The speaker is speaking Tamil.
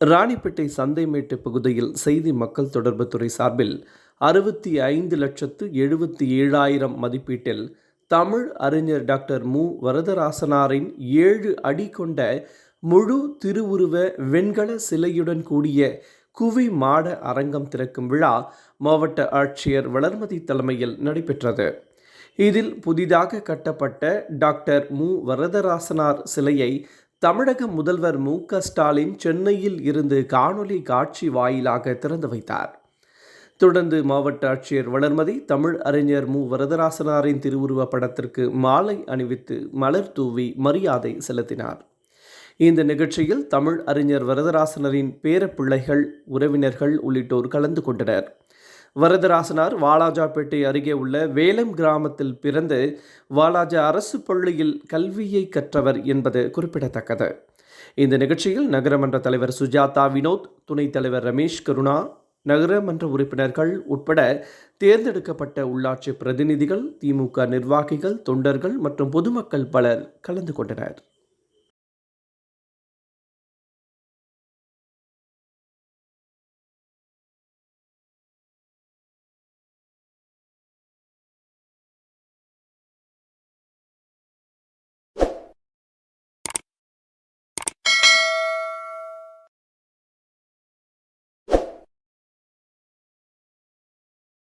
ராணிப்பேட்டை சந்தைமேட்டு பகுதியில் செய்தி மக்கள் தொடர்புத்துறை சார்பில் அறுபத்தி ஐந்து லட்சத்து எழுபத்தி ஏழாயிரம் மதிப்பீட்டில் தமிழ் அறிஞர் டாக்டர் மு. வரதராசனாரின் ஏழு அடி கொண்ட முழு திருவுருவ வெண்கல சிலையுடன் கூடிய குவி மாட அரங்கம் திறக்கும் விழா மாவட்ட ஆட்சியர் வளர்மதி தலைமையில் நடைபெற்றது. இதில் புதிதாக கட்டப்பட்ட டாக்டர் மு. வரதராசனார் சிலையை தமிழக முதல்வர் மு க ஸ்டாலின் சென்னையில் இருந்து காணொலி காட்சி வாயிலாக திறந்து வைத்தார். தொடர்ந்து மாவட்ட ஆட்சியர் வளர்மதி தமிழ் அறிஞர் மு வரதராசனாரின் திருவுருவப் படத்திற்கு மாலை அணிவித்து மலர் தூவி மரியாதை செலுத்தினார். இந்த நிகழ்ச்சியில் தமிழ் அறிஞர் வரதராசனரின் பேரப்பிள்ளைகள் உறவினர்கள் உள்ளிட்டோர் கலந்து கொண்டனர். வரதராசனார் வாலாஜாபேட்டை அருகே உள்ள வேலம் கிராமத்தில் பிறந்து வாலாஜா அரசு பள்ளியில் கல்வியை கற்றவர் என்பது குறிப்பிடத்தக்கது. இந்த நிகழ்ச்சியில் நகரமன்ற தலைவர் சுஜாதா வினோத் துணைத் தலைவர் ரமேஷ் கருணா நகரமன்ற உறுப்பினர்கள் உட்பட தேர்ந்தெடுக்கப்பட்ட உள்ளாட்சி பிரதிநிதிகள் திமுக நிர்வாகிகள் தொண்டர்கள் மற்றும் பொதுமக்கள் பலர் கலந்து கொண்டனர்.